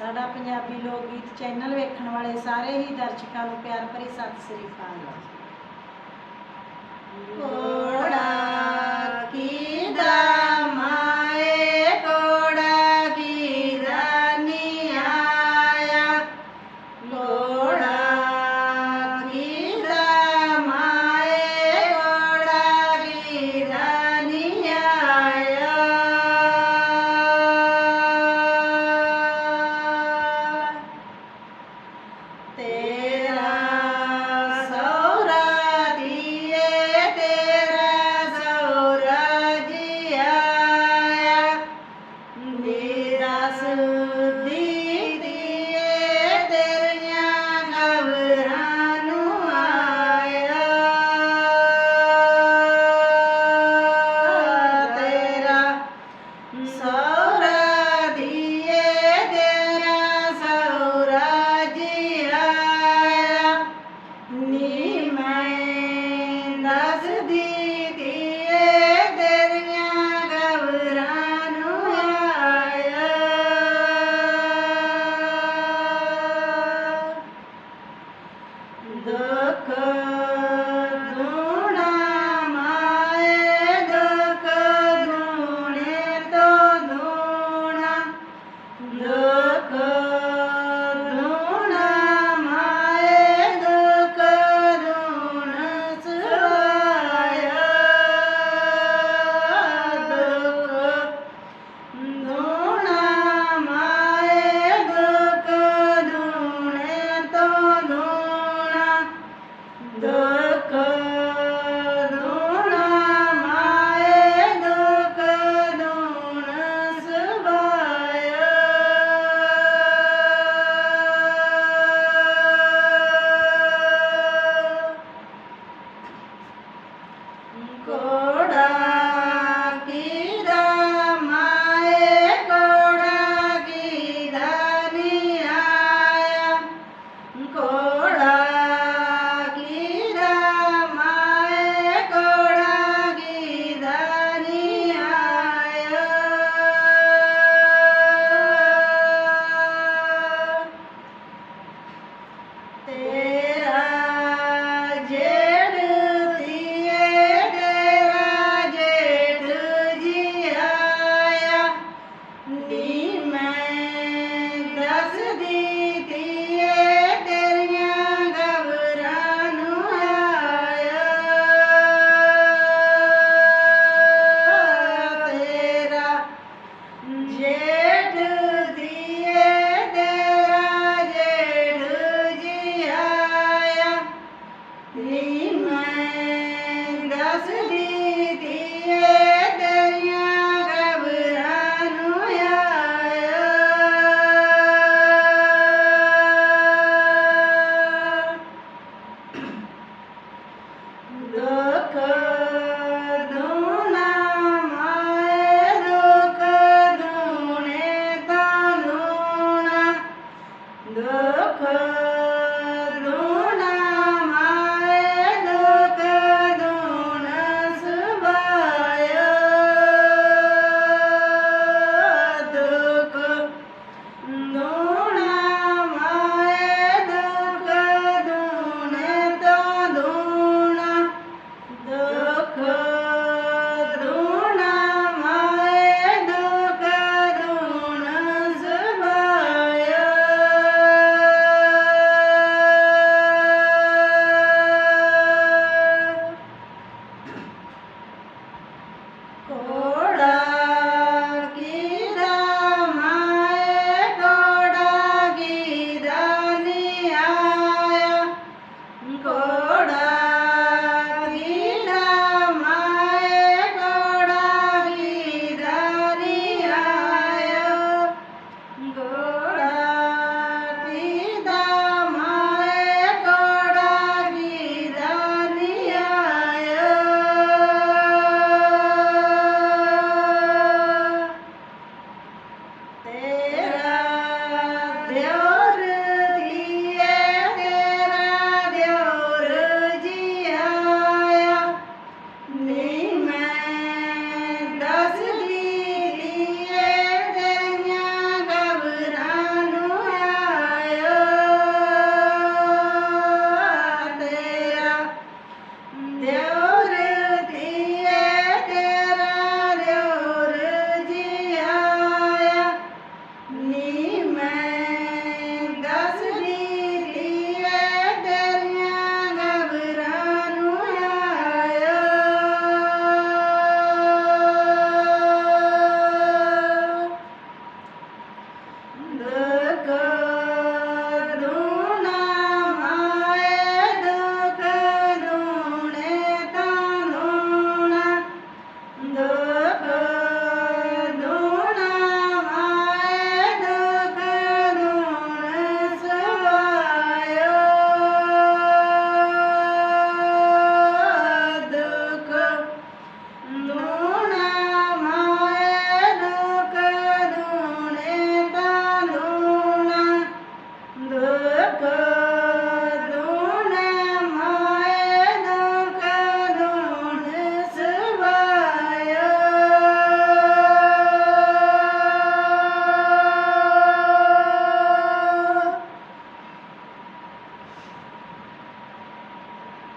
ਸਾਡਾ ਪੰਜਾਬੀ ਲੋਕ ਗੀਤ ਚੈਨਲ ਵੇਖਣ ਵਾਲੇ ਸਾਰੇ ਹੀ ਦਰਸ਼ਕਾਂ ਨੂੰ ਪਿਆਰ ਭਰੀ ਸਤਿ ਸ੍ਰੀ ਅਕਾਲ। ਕੋੜਾ Deus.